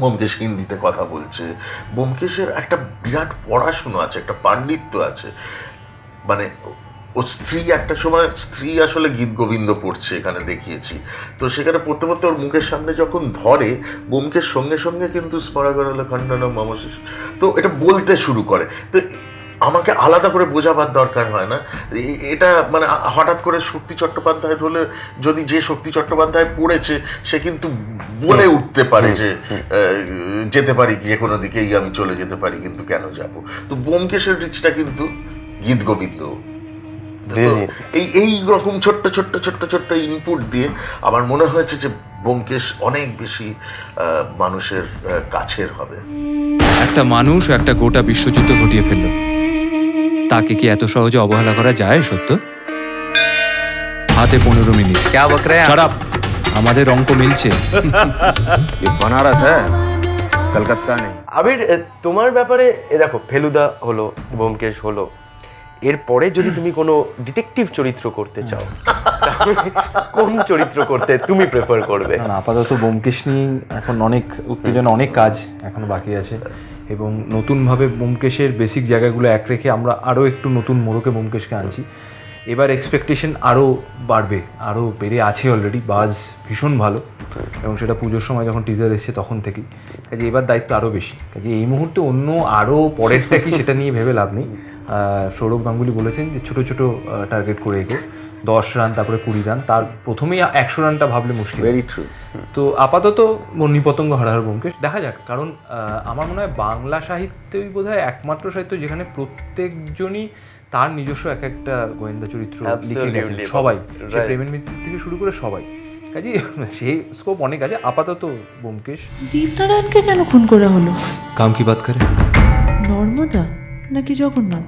ব্যোমকেশ হিন্দিতে কথা বলছে। ব্যোমকেশের একটা বিরাট পড়াশুনো আছে, একটা পাণ্ডিত্য আছে। মানে ও স্ত্রী একটা সময় স্ত্রী আসলে গীত গোবিন্দ পড়ছে এখানে দেখিয়েছি। তো সেখানে পড়তে পড়তে ওর মুখের সামনে যখন ধরে বোমকের সঙ্গে সঙ্গে কিন্তু স্মরাগরল খণ্ডন মামশেষ তো এটা বলতে শুরু করে। তো আমাকে আলাদা করে বোঝাবার দরকার হয় না। এটা মানে হঠাৎ করে শক্তি চট্টোপাধ্যায় হলে যদি যে শক্তি চট্টোপাধ্যায় পড়েছে সে কিন্তু বলে উঠতে পারে যে যেতে পারি যে কোনো দিকেই আমি চলে যেতে পারি কিন্তু কেন যাব? তো বোমকেশের রিচটা কিন্তু গীত গোবিন্দ। এই এই রকম ছোট্ট ছোট্ট ছোট্ট ছোট্ট ইনপুট দিয়ে আমার মনে হয়েছে যে ব্যোমকেশ অনেক বেশি আহ, মানুষের কাছের হবে। একটা মানুষ একটা গোটা বিশ্বযুদ্ধ ঘটিয়ে ফেলল। তাকে কি এত সহজে অবহেলা করা যায় সত্য হাতে পনেরো মিনিট क्या बक रहे हैं आप? খারাপ আমাদের অঙ্ক মিলছে ये बनारस है कलकत्ता नहीं আবির এ, তোমার ব্যাপারে এ দেখো ফেলুদা হলো ব্যোমকেশ হলো এরপরে যদি তুমি কোনো ডিটেকটিভ চরিত্র করতে চাও তাহলে কোন চরিত্র করতে তুমি প্রেফার করবে না না, আপাতত বোমকেশ নিয়ে এখন অনেক উত্তেজনা অনেক কাজ এখনো বাকি আছে এবং নতুনভাবে বোমকেশের বেসিক জায়গাগুলো এক রেখে আমরা আরও একটু নতুন মোড়কে বোমকেশকে আনছি। এবার এক্সপেকটেশন আরও বাড়বে, আরও বেড়ে আছে অলরেডি বাজ ভীষণ ভালো। এবং সেটা পুজোর সময় যখন টিজার এসছে তখন থেকেই। কাজে এবার দায়িত্ব আরও বেশি। কাজে এই মুহূর্তে অন্য আরও পরেরটা কি সেটা নিয়ে ভেবে লাভ নেই। সৌরভ গাঙ্গুলি বলেছেন যে ছোটো ছোটো টার্গেট করে এগো দশ রান তারপরে কুড়ি রান তার প্রথমেই একশো রানটা ভাবলে মুশকিল। ভেরি ট্রু তো আপাতত নিপতঙ্গ হারাহার ব্যোমকেশ। দেখা যাক কারণ আমার মনে হয় বাংলা সাহিত্যই বোধ হয় একমাত্র সাহিত্য যেখানে প্রত্যেকজনই তার নিজস্ব এক একটা গোয়েন্দা চরিত্র লিখে গেছেন। সবাই। সে. প্রেমের মৃত্যু থেকে শুরু করে সবাই। কাজে সেই স্কোপ অনেক আছে। আপাতত ব্যোমকেশ। দীপনারায়ণকে কেন খুন করা হলো? কাম কি বাত করে? নর্মদা নাকি জগন্নাথ?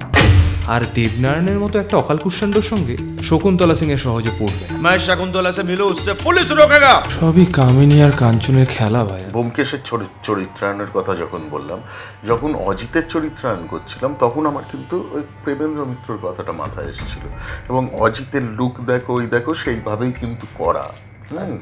আর দেবনারায়ণের মতো একটা অকাল কুষ্মাণ্ডর সঙ্গে শকুন্তলা সিং এর সহজে পড়বে না। मैं शकुंतला से मिलूं उससे पुलिस रोकेगा সবই কামিনী আর কাঞ্চনের খেলা ভাই ব্যোমকেশের চরি- চরিত্রায়নের কথা যখন বললাম যখন অজিতের চরিত্রায়ন করছিলাম তখন আমার কিন্তু ওই প্রেমেন্দ্র মিত্রর কথাটা মাথায় এসেছিল এবং অজিতের লুক দেখো ওই দেখো সেইভাবেই কিন্তু করা হুম